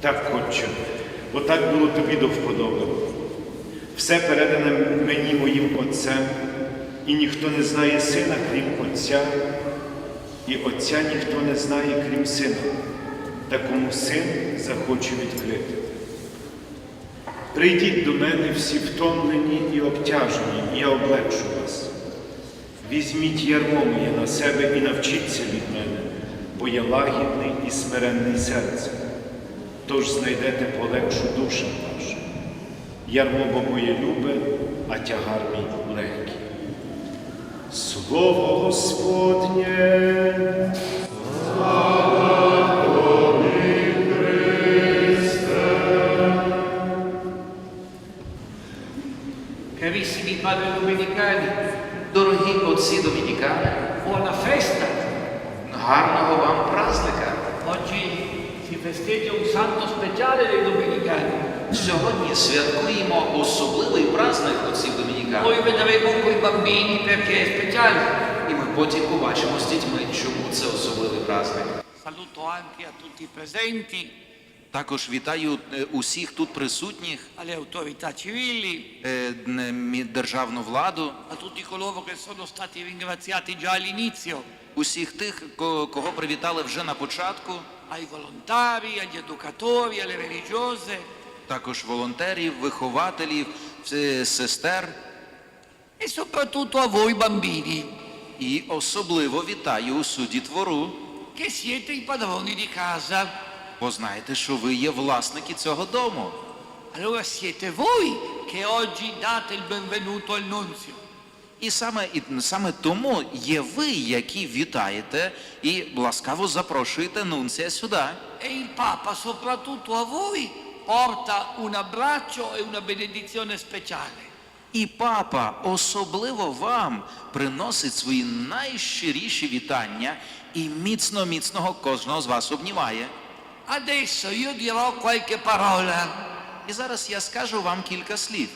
Так, Отче, бо так було тобі до вподоби. Все передане мені моїм Отцем, і ніхто не знає сина, крім Отця, і Отця ніхто не знає, крім сина, та кому син захоче відкрити. Прийдіть до мене всі втомлені і обтяжені, і я облегшу вас. Візьміть ярмо моє на себе і навчіться від мене, бо я лагідний і смиренний серцем. Тож знайдете полегшу душам вашим. Ярмо бо моє любе, а тягар мій легкий. Слово Господнє. Carissimi padri domenicali, Дорогі отці домінікани, buona festa! гарного вам праздника! Oggi festeggia un santo speciale dei domenicani. Сьогодні святкуємо особливий праздник отців домінікан. Poi vedremo con i bambini perché è speciale. І ми потім побачимо з дітьми, чому це особливий праздник. Saluto anche a tutti i presenti, Також вітаю е, усіх тут присутніх, alle autorità civili, е, н- мі- державну владу, a tutti coloro che sono stati ringraziati già all'inizio, усіх тих, ко- кого привітали вже на початку, ai volontari, agli educatori, alle religiose, також волонтерів, вихователів, е, сестер. e soprattutto a voi bambini, І особливо вітаю усю дітвору, che siete i padroni di casa. бо знаєте, що ви є власники цього дому. Allora siete voi che oggi date il benvenuto al nunzio. І саме, і саме тому є ви, які вітаєте і ласкаво запрошуєте нунція сюди. E il Papa, soprattutto a voi, porta un abbraccio e una benedizione speciale. І папа особливо вам приносить свої найщиріші вітання і міцно міцного кожного з вас обнімає. Adesso io dirò qualche parola І зараз я скажу вам кілька слів.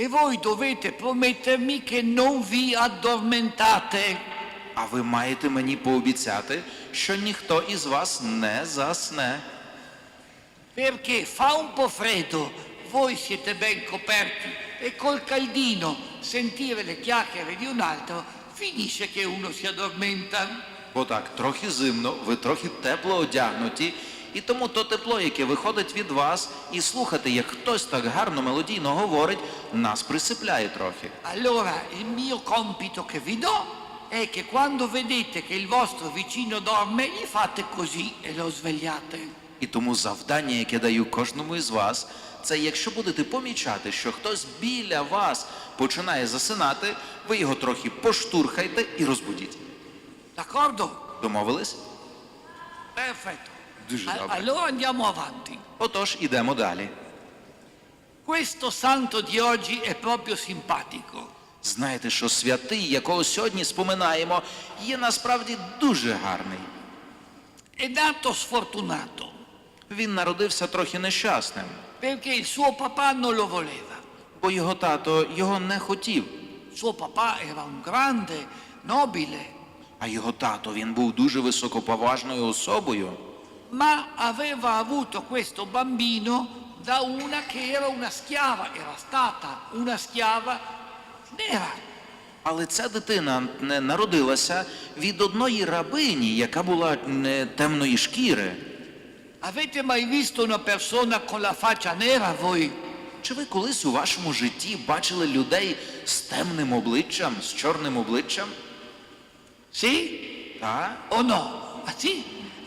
E voi dovete promettermi che non vi addormentate. А ви маєте мені пообіцяти, що ніхто із вас не засне. Perché fa un po' freddo, voi siete ben coperti e col caldino sentire le chiacchiere di un altro finisce che uno si addormenta. Бо так, трохи зимно, ви трохи тепло одягнуті, і тому то тепло, яке виходить від вас, і слухати, як хтось так гарно мелодійно говорить, нас присипляє трохи. Allora il mio compito che vi do è che quando vedete che il vostro vicino dorme gli fate così e lo svegliate. І тому завдання, яке даю кожному із вас, це якщо будете помічати, що хтось біля вас починає засинати, ви його трохи поштурхайте і розбудіть. D'accordo? Домовились? Perfetto. Дуже добре. allora andiamo avanti. Отож, ідемо далі. Questo santo di oggi è proprio simpatico. Знаєте, що святий, якого сьогодні споминаємо, є насправді дуже гарний. È nato sfortunato Він народився трохи нещасним, perché il suo papà non lo voleva. бо його тато його не хотів. Suo papà era un grande, nobile, А його тато він був дуже високоповажною особою. Ma aveva avuto questo bambino da una che era una schiava, era stata una schiava nera. Але ця дитина не народилася від одної рабині, яка була не темної шкіри. Avete mai visto una persona con la faccia nera voi? Чи ви колись у вашому житті бачили людей з темним обличчям, з чорним обличчям? Sì Так? o no? Ah sì?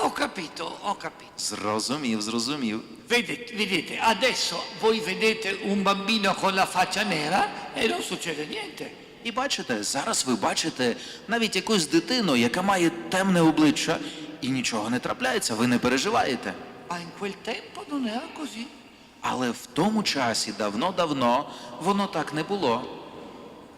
Ah, ho capito, ho capito. Зрозумів, зрозумів. Vedete, vedete, adesso voi vedete un bambino con la faccia nera e non succede niente. І бачите, зараз ви бачите навіть якусь дитину, яка має темне обличчя, і нічого не трапляється, ви не переживаєте. Ma in quel tempo non era così. Але в тому часі, давно-давно, воно так не було.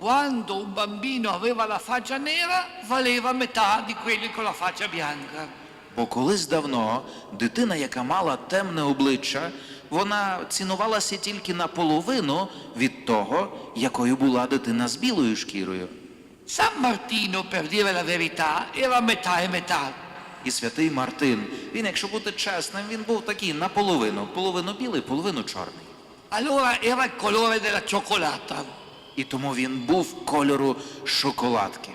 Quando un bambino aveva la faccia nera, valeva metà di quelli con la faccia bianca. Бо колись давно дитина, яка мала темне обличчя, вона цінувалася тільки наполовину від того, якою була дитина з білою шкірою. Martino, per dire la verità, era metà e metà. І святий Мартин, він, якщо бути чесним, він був такий наполовину, половину білий, половину чорний. Allora era il colore della cioccolata. І тому він був кольору шоколадки.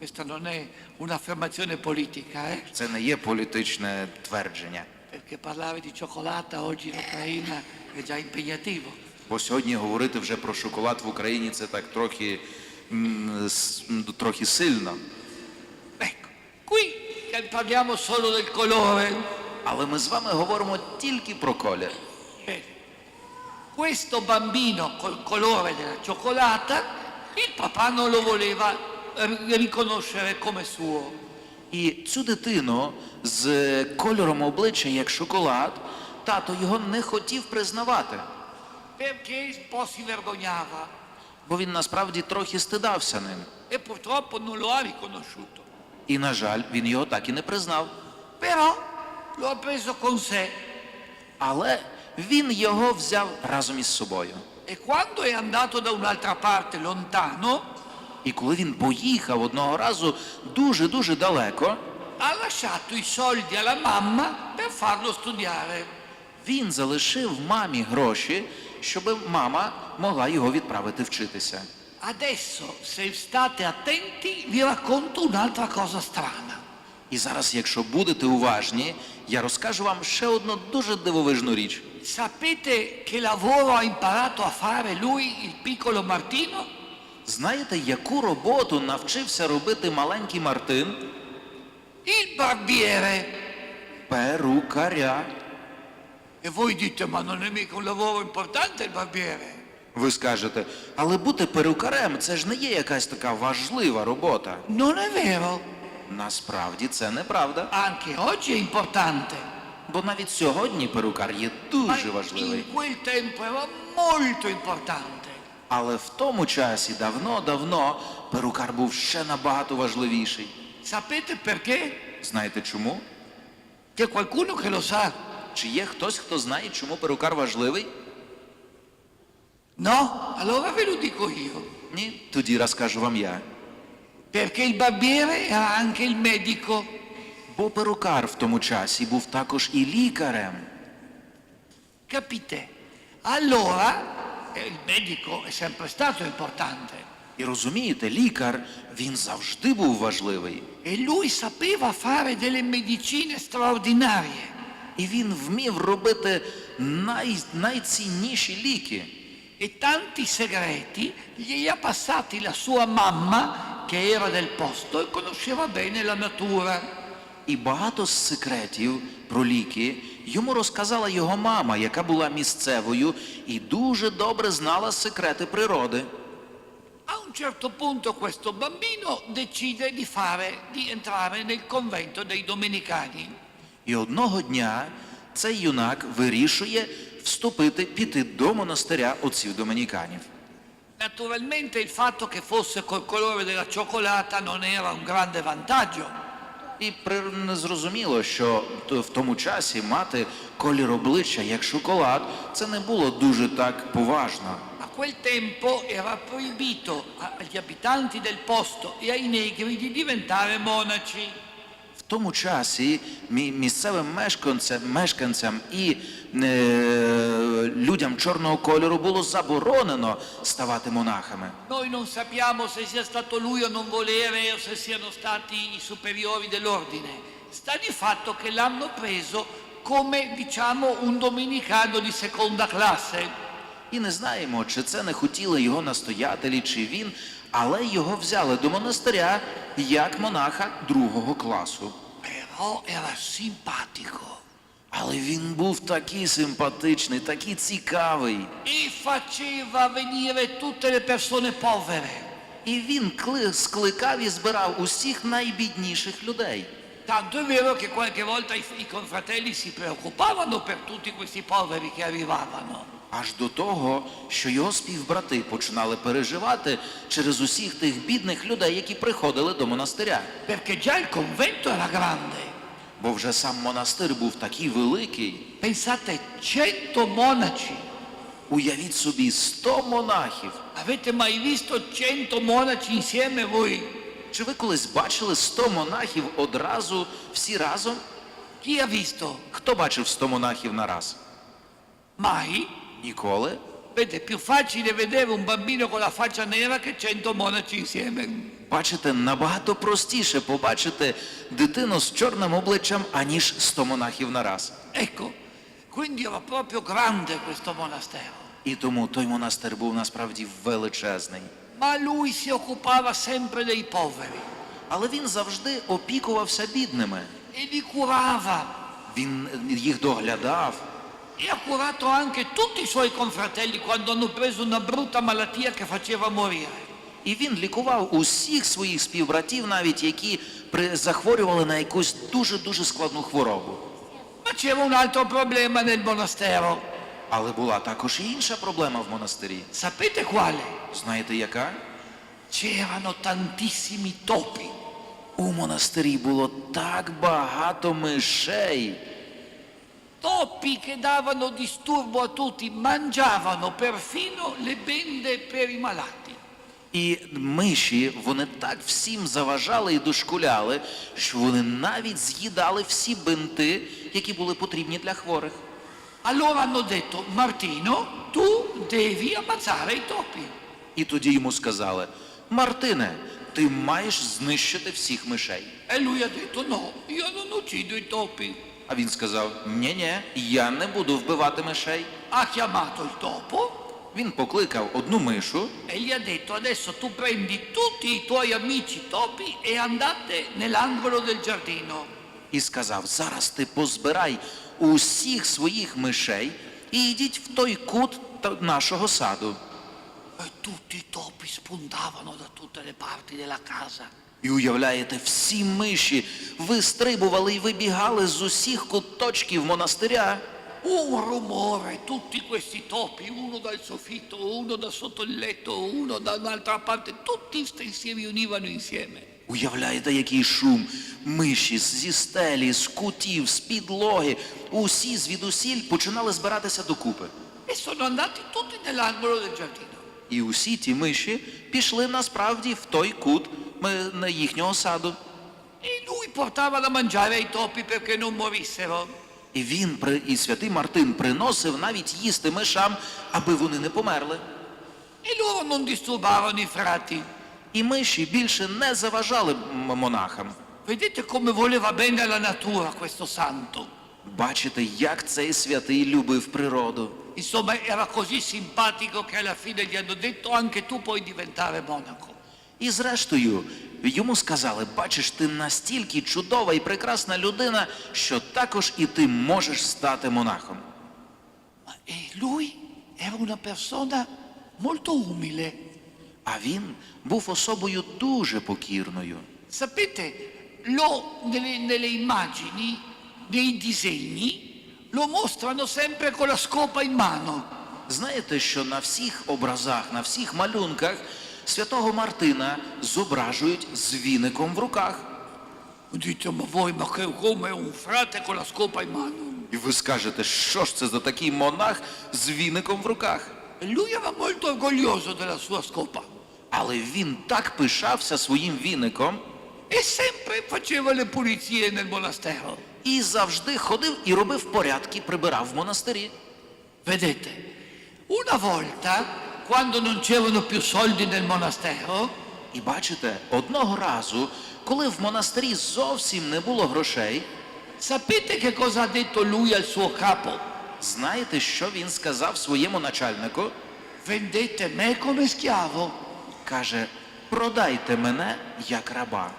Questa non è un'affermazione politica, eh? Це не є політичне твердження. perché parlare di cioccolata oggi in Ucraina è già impegnativo. Бо сьогодні говорити вже про шоколад в Україні це так трохи, м, с- м, трохи сильно. Ecco, qui parliamo solo del colore. Але ми з вами говоримо тільки про колір. Bene. Questo bambino col colore della cioccolata, il papà non lo voleva eh, riconoscere come suo. І цю дитину з кольором обличчя як шоколад, тато його не хотів признавати, perché un po' si vergognava бо він насправді трохи стидався ним. e purtroppo non lo ha riconosciuto. І, на жаль, він його так і не признав. Però lo ha preso con sé Але він його взяв разом із собою. e quando è andato da un'altra parte lontano І коли він поїхав одного разу дуже-дуже далеко, ha lasciato i soldi alla mamma per farlo studiare. він залишив мамі гроші, щоб мама могла його відправити вчитися. Adesso, se state attenti, vi racconto un'altra cosa strana. І зараз, якщо будете уважні, я розкажу вам ще одну дуже дивовижну річ. Sapete che lavoro ha imparato a fare lui, il piccolo Martino? Знаєте, яку роботу навчився робити маленький Мартин? Il barbiere. Перукаря. E voi dite, ma non è mica un lavoro importante il barbiere? Ви скажете, але бути перукарем це ж не є якась така важлива робота. Non è vero. Насправді це неправда. Anche oggi è importante. Бо навіть сьогодні перукар є Ma дуже важливий. in quel tempo era molto importante. Але в тому часі, давно-давно, перукар був ще набагато важливіший. Sapete perché? Знаєте чому? C'è qualcuno che lo sa? Чи є хтось, хто знає, чому перукар важливий? No? Allora ve lo dico io. Ні, тоді розкажу вам я. Perché il barbiere era anche il medico. Бо перукар в тому часі був також і лікарем. Capite? Allora, il medico è sempre stato importante І розумієте, лікар, він завжди був важливий. e lui sapeva fare delle medicine straordinarie. І він вмів робити най, найцінніші ліки. E tanti segreti gli ha passati la sua mamma, che era del posto e conosceva bene la natura. І багато секретів про ліки йому розказала його мама, яка була місцевою і дуже добре знала секрети природи. A un certo punto questo bambino decide di fare, di entrare nel convento dei domenicani. І одного дня цей юнак вирішує вступити, піти до монастиря отців домініканів. Naturalmente il fatto che fosse col colore della cioccolata non era un grande vantaggio, І зрозуміло, що в тому часі мати колір обличчя як шоколад, це не було дуже так поважно. Quel tempo era proibito agli abitanti del posto e ai negri di diventare monaci. Тому часі мі- місцевим мешканцям, мешканцям і е, людям чорного кольору було заборонено ставати монахами. Noi non sappiamo se sia stato lui a non volere o se siano stati i superiori dell'ordine. Sta di fatto che l'hanno preso come, diciamo, un domenicano di seconda classe. І не знаємо, чи це не хотіли його настоятелі, чи він, але його взяли до монастиря як монаха другого класу. Però era simpatico Але він був такий симпатичний, такий цікавий. e faceva venire tutte le persone povere. І він скликав і збирав усіх найбідніших людей. Tanto è vero che qualche volta i, i confratelli si preoccupavano per tutti questi poveri che arrivavano. Аж до того, що його співбрати починали переживати через усіх тих бідних людей, які приходили до монастиря. Perché già il convento era grande. Бо вже сам монастир був такий великий. Pensate, 100 monaci. Уявіть собі, 100 монахів. Avete mai visto 100 monaci insieme voi? Чи ви колись бачили 100 монахів одразу, всі разом? Chi ha visto? Хто бачив 100 монахів на раз? Mai? Ніколи? Vede, è più facile vedere un bambino con la faccia nera che 100 monaci insieme. Бачите, набагато простіше побачити дитину з чорним обличчям, аніж 100 монахів на раз. Ecco, quindi era proprio grande questo monastero. І тому той монастир був насправді величезний. Ma lui si occupava sempre dei poveri Але він завжди опікувався бідними. e li curava. Він їх доглядав. E ha curato anche tutti i suoi confratelli quando hanno preso una brutta malattia che faceva morire. І він лікував усіх своїх співбратів, навіть які захворювали на якусь дуже-дуже складну хворобу. C'era un altro problema nel monastero. Але була також і інша проблема в монастирі. Sapete quale? Знаєте яка? C'erano tantissimi topi. У монастирі було так багато мишей. Topi che davano disturbo a tutti, mangiavano perfino le bende per i malati. І миші вони так всім заважали і дошкуляли, що вони навіть з'їдали всі бинти, які були потрібні для хворих. Allora hanno detto, Martino, tu devi ammazzare i topi. І тоді йому сказали: Мартине, ти маєш знищити всіх мишей. E lui ha detto, no, io non uccido i topi. А він сказав: Ні-ні, я не буду вбивати мишей. Ha chiamato il topo Він покликав одну мишу e gli ha detto, adesso tu prendi tutti i tuoi amici topi e andate nell'angolo del giardino. і сказав: Зараз ти позбирай усіх своїх мишей і йдіть в той кут та- нашого саду. E tutti i topi spuntavano da tutte le parti della casa. І уявляєте, всі миші вистрибували і вибігали з усіх куточків монастиря. Un rumore, tutti questi topi, uno dal soffitto, uno da sotto il letto, uno da un'altra parte, tutti si riunivano insieme. Уявляєте, який шум? Миші зі стелі, з кутів, з підлоги. Усі звідусіль починали збиратися докупи. E sono andati tutti nell'angolo del giardino. І усі ті миші пішли насправді в той кут е, на їхнього саду. E lui portava da mangiare ai topi perché non morissero. І він і святий Мартин приносив навіть їсти мишам, аби вони не померли. E. І миші більше не заважали монахам. Vedete come voleva bene alla natura questo santo. Бачите, як цей святий любив природу. Insomma, era così simpatico che alla fine gli hanno detto anche tu puoi diventare monaco. І зрештою, йому сказали: бачиш, ти настільки чудова і прекрасна людина, що також і ти можеш стати монахом. E. А він був особою дуже покірною. Sapete, lo, nelle, nelle immagini, nei disegni, lo mostrano sempre con la scopa in mano. Знаєте, що на всіх образах, на всіх малюнках святого Мартина зображують з віником в руках. І ви скажете, що ж це за такий монах з віником в руках? Але він так пишався своїм віником і завжди ходив і робив порядки, прибирав в монастирі. Vedete, una volta, quando non c'erano più soldi nel monastero, І бачите, одного разу, коли в монастирі зовсім не було грошей, sapete che cosa ha detto lui al suo capo? знаєте, що він сказав своєму начальнику? Vendete me come schiavo. Каже: продайте мене як раба.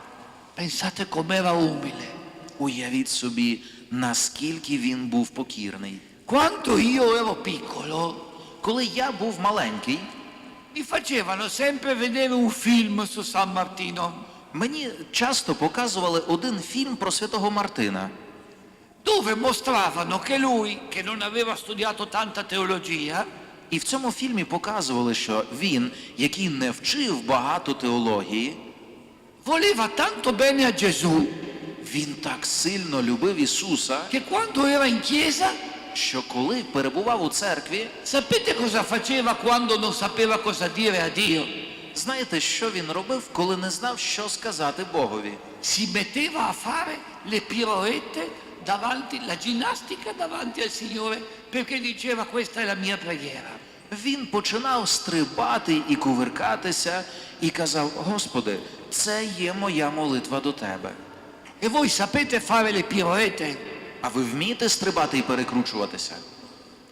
Pensate com'era umile. Уявіть собі, наскільки він був покірний. Quando io ero piccolo, Коли я був маленький, mi facevano sempre vedere un film su San Martino, Мені часто показували один фільм про святого Мартина, dove mostravano che lui, che non aveva studiato tanta teologia, і в цьому фільмі показували, що він, який не вчив багато теології, voleva tanto bene a Gesù. він так сильно любив Ісуса, che quando era in chiesa, що коли перебував у церкві, sapete cosa faceva quando non sapeva cosa dire a Dio? знаєте, що він робив, коли не знав, що сказати Богові? Si metteva a fare le piroette davanti, la ginnastica davanti al Signore perché diceva questa è la mia preghiera. Він починав стрибати і кувиркатися і казав: Господи, це є моя молитва до тебе. E voi sapete fare le piroette? А ви вмієте стрибати і перекручуватися?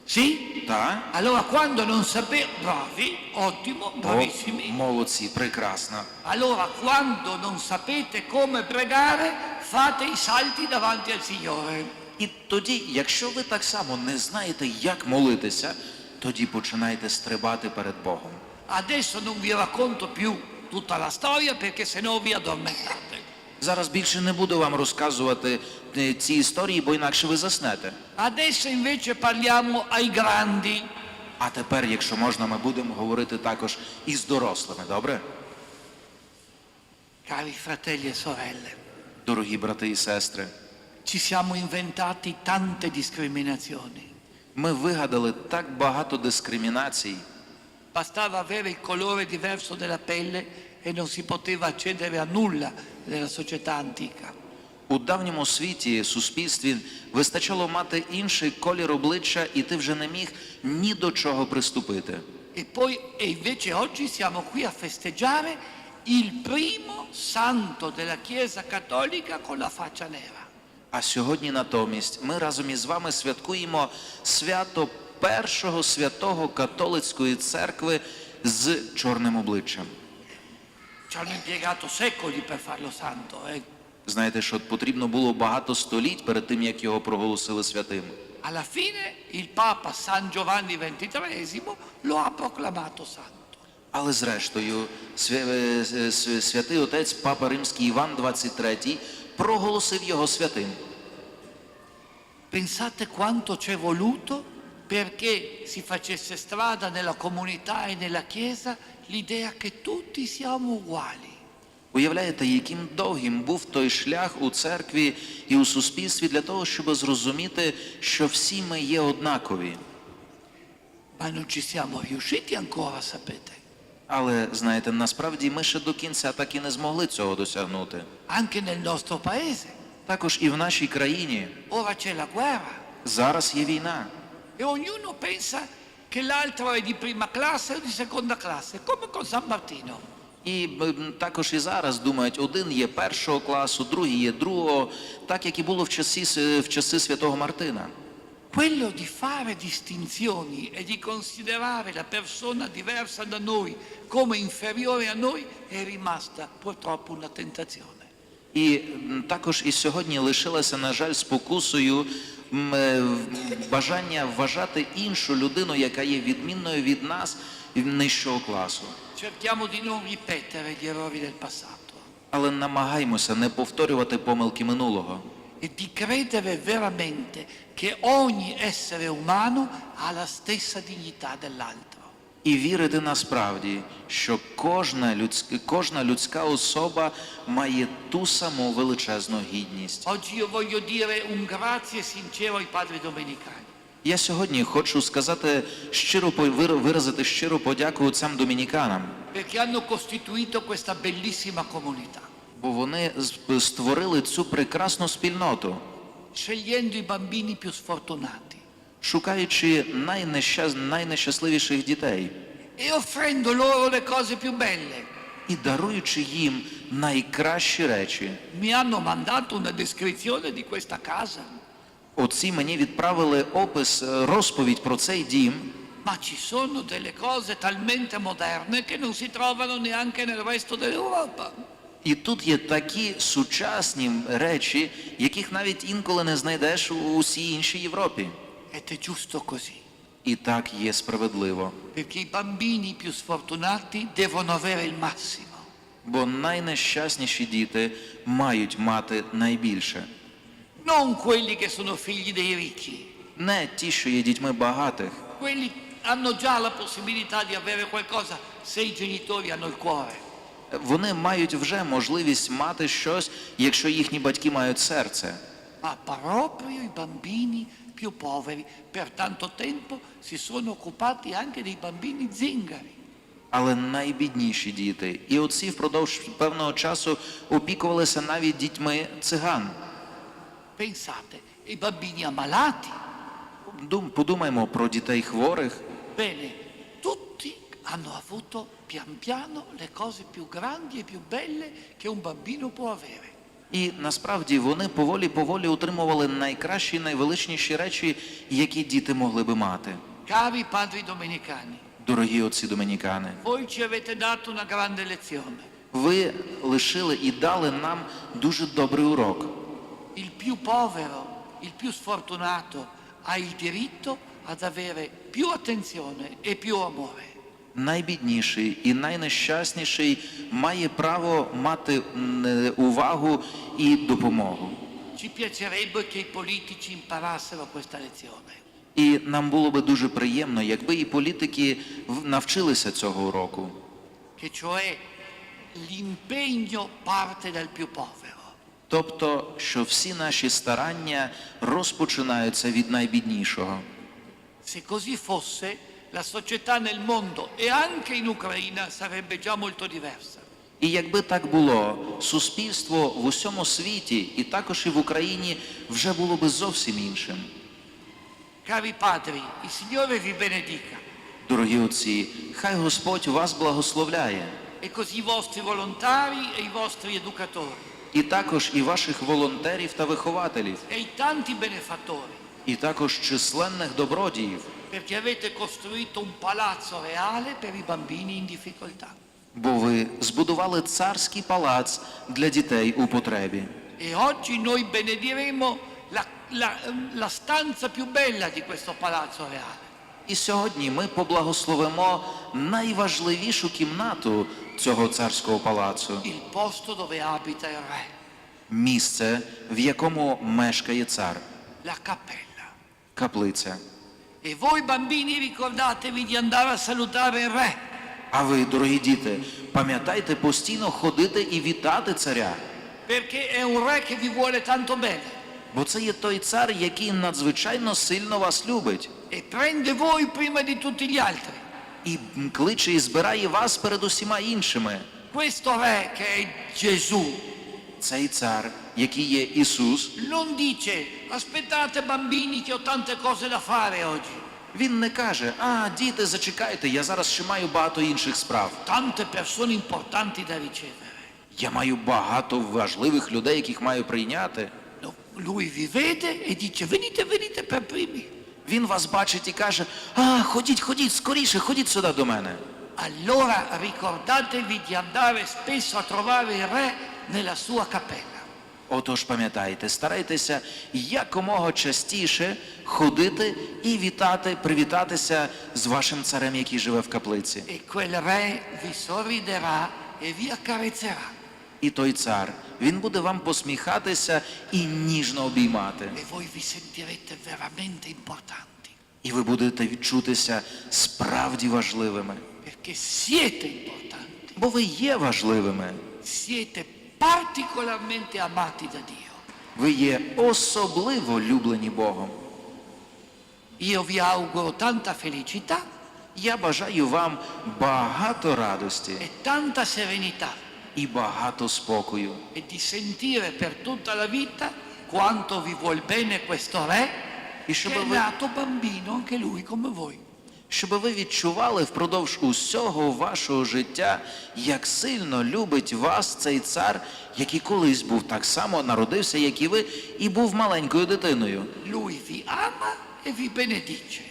Sì? Так? Allora quando non sapete, bravi, ottimo, bravissimi. молодці, прекрасно. Allora quando non sapete come pregare, fate i salti davanti al Signore. І тоді, якщо ви так само не знаєте, як молитися, тоді починайте стрибати перед Богом. Adesso non vi racconto più tutta la storia perché sennò vi addormentate. Зараз більше не буду вам розказувати е, ці історії, бо інакше ви заснете. Adesso invece parliamo ai grandi. А тепер, якщо можна, ми будемо говорити також із дорослими, добре? Cari fratelli e sorelle, Дорогі брати і сестри, ci siamo inventati tante discriminazioni. ми вигадали так багато дискримінацій. Bastava avere il colore diverso della pelle e non si poteva accedere a nulla nella società antica. У давньому світі, суспільстві вистачало мати інший колір обличчя, і ти вже не міг ні до чого приступити. E poi, e invece oggi siamo qui a festeggiare il primo santo della Chiesa Cattolica con la faccia nera. А сьогодні натомість ми разом із вами святкуємо свято першого святого католицької церкви з чорним обличчям. Ci hanno impiegato secoli per farlo santo. eh. Знаєте, що потрібно було багато століть перед тим, як його проголосили святим. Alla fine il Papa San Giovanni XXIII lo ha proclamato santo. Але зрештою, е, е, святий отець Папа Римський Іван XXIII проголосив його святим. Pensate quanto ci è voluto perché si facesse strada nella comunità e nella Chiesa l'idea che tutti siamo uguali. Уявляєте, яким довгим був той шлях у церкві і у суспільстві для того, щоб зрозуміти, що всі ми є однакові. Але знаєте, насправді ми ще до кінця так і не змогли цього досягнути. Також і в нашій країні зараз є війна, e ognuno pensa che l'altro è di prima classe o di seconda classe, come con San Martino. І також і зараз думають, один є першого класу, другий є другого, так як і було в часи в часи святого Мартина. Quello di fare distinzioni e di considerare la persona diversa da noi come inferiore a noi è rimasta purtroppo una tentazione. І також і сьогодні лишилася, на жаль, спокусою е, бажання вважати іншу людину, яка є відмінною від нас нижчого класу. Cerchiamo di non ripetere gli errori del passato Але намагаймося не повторювати помилки минулого. e di credere veramente che ogni essere umano ha la stessa dignità dell'altro. І вірити насправді, що кожна людська, кожна людська особа має ту саму величезну гідність. Oggi io voglio dire un grazie sincero ai padri domenicani. Я сьогодні хочу сказати щиро виразити щиру подяку отцям домініканам, бо вони створили цю прекрасну спільноту, шукаючи найнещас... найнещасливіших дітей e і даруючи їм найкращі речі. Mi hanno mandato una descrizione di questa casa, Отці мені відправили опис, е, розповідь про цей дім. ma ci sono delle cose talmente moderne che non si trovano neanche nel resto dell'Europa. І тут є такі сучасні речі, яких навіть інколи не знайдеш у усій іншій Європі. Ed è giusto così. І так є справедливо. perché i bambini più sfortunati devono avere il massimo. Бо найнещасніші діти мають мати найбільше. Non quelli che sono figli dei ricchi, Не ті, що є дітьми багатих. quelli hanno già la possibilità di avere qualcosa se i genitori hanno il cuore. Вони мають вже можливість мати щось, якщо їхні батьки мають серце. Ma proprio i bambini più poveri per tanto tempo si sono occupati anche dei bambini zingari. Але найбідніші діти, і отці впродовж певного часу опікувалися навіть дітьми циган. Pensate, i bambini ammalati. Дум- Подумаймо про дітей хворих. Bene, tutti hanno avuto pian piano le cose più grandi e più belle che un bambino può avere. І насправді вони поволі-поволі отримували найкращі, найвеличніші речі, які діти могли би мати. Cari padri domenicani, Дорогі отці домінікани, voi ci avete dato una grande lezione. ви лишили і дали нам дуже добрий урок. Il più povero, il più sfortunato ha il diritto ad avere più attenzione e più amore. Найбідніший і найнещасніший має право мати е, увагу і допомогу. Ci piacerebbe che i politici imparassero questa lezione. І нам було би дуже приємно, якби і політики навчилися цього уроку. che cioè l'impegno parte dal più povero. Тобто, що всі наші старання розпочинаються від найбіднішого. Se così fosse, la società nel mondo e anche in Ucraina sarebbe già molto diversa. І якби так було, суспільство в усьому світі, і також і в Україні, вже було би зовсім іншим. Cari padri, il Signore vi benedica Дорогі отці, хай Господь вас благословляє, e così i vostri volontari e i vostri educatori і також і ваших волонтерів та вихователів, e i tanti benefattori, і також численних добродіїв, perché avete costruito un palazzo reale per i bambini in difficoltà. бо ви збудували царський палац для дітей у потребі. E oggi noi benediremo la, la- la stanza più bella di questo palazzo reale. І сьогодні ми поблагословимо найважливішу кімнату цього царського палацу. Il posto dove abita il re, місце, в якому мешкає цар, la cappella. каплиця. E voi bambini ricordatevi di andare a salutare il re, А ви, дорогі діти, пам'ятайте постійно ходити і вітати царя, perché è un re che vi vuole tanto bene. Бо це є той цар, який надзвичайно сильно вас любить. E prende voi prima di tutti gli altri. І кличе і збирає вас перед усіма іншими. Questo re che è Gesù Цей цар, який є Ісус, non dice aspettate bambini che ho tante cose da fare oggi, він не каже: А, діти, зачекайте, я зараз ще маю багато інших справ. tante persone importanti da ricevere. Я маю багато важливих людей, яких маю прийняти. Lui vi vede e dice venite, venite per primi. Він вас бачить і каже: А, ходіть, ходіть, скоріше, ходіть сюди до мене. Allora ricordatevi di andare spesso a trovare il re nella sua cappella. Отож, пам'ятайте, старайтеся якомога частіше ходити і вітати, привітатися з вашим царем, який живе в каплиці. E quel re vi sorriderà e vi accarezzerà. І той цар, він буде вам посміхатися і ніжно обіймати. E І ви будете відчутися справді важливими. Бо ви є важливими. Ви є особливо люблені Богом. Io vi auguro tanta felicità Я бажаю вам багато радості e tanta serenità і багато спокою. e di sentire per tutta la vita quanto vi vuol bene questo re І che щоб è ви, nato bambino anche lui come voi. щоб ви відчували впродовж усього вашого життя, як сильно любить вас цей цар, який колись був так само народився, як і ви, і був маленькою дитиною. Lui vi ama e vi benedice.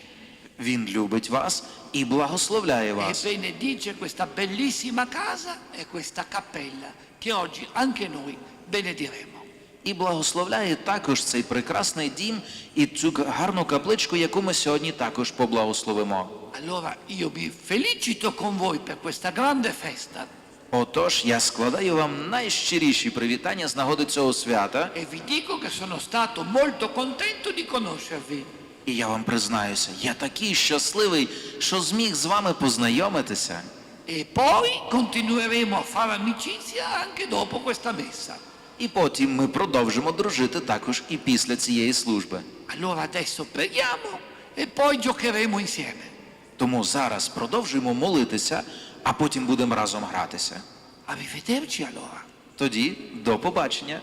Він любить вас і благословляє E benedice questa bellissima casa e questa cappella che oggi anche noi benediremo. і благословляє також цей прекрасний дім і цю гарну капличку, яку ми сьогодні також поблагословимо. Allora io mi felicito con voi per questa grande festa Отож, я складаю вам найщиріші привітання з нагоди цього свята, e vi dico che sono stato molto contento di conoscervi. І я вам признаюся, я такий щасливий, що зміг з вами познайомитися. E poi continueremo a fare amicizia anche dopo questa messa. І потім ми продовжимо дружити також і після цієї служби. Allora adesso preghiamo e poi giocheremo insieme. Тому зараз продовжуємо молитися, а потім будемо разом гратися. Arrivederci allora. Тоді до побачення.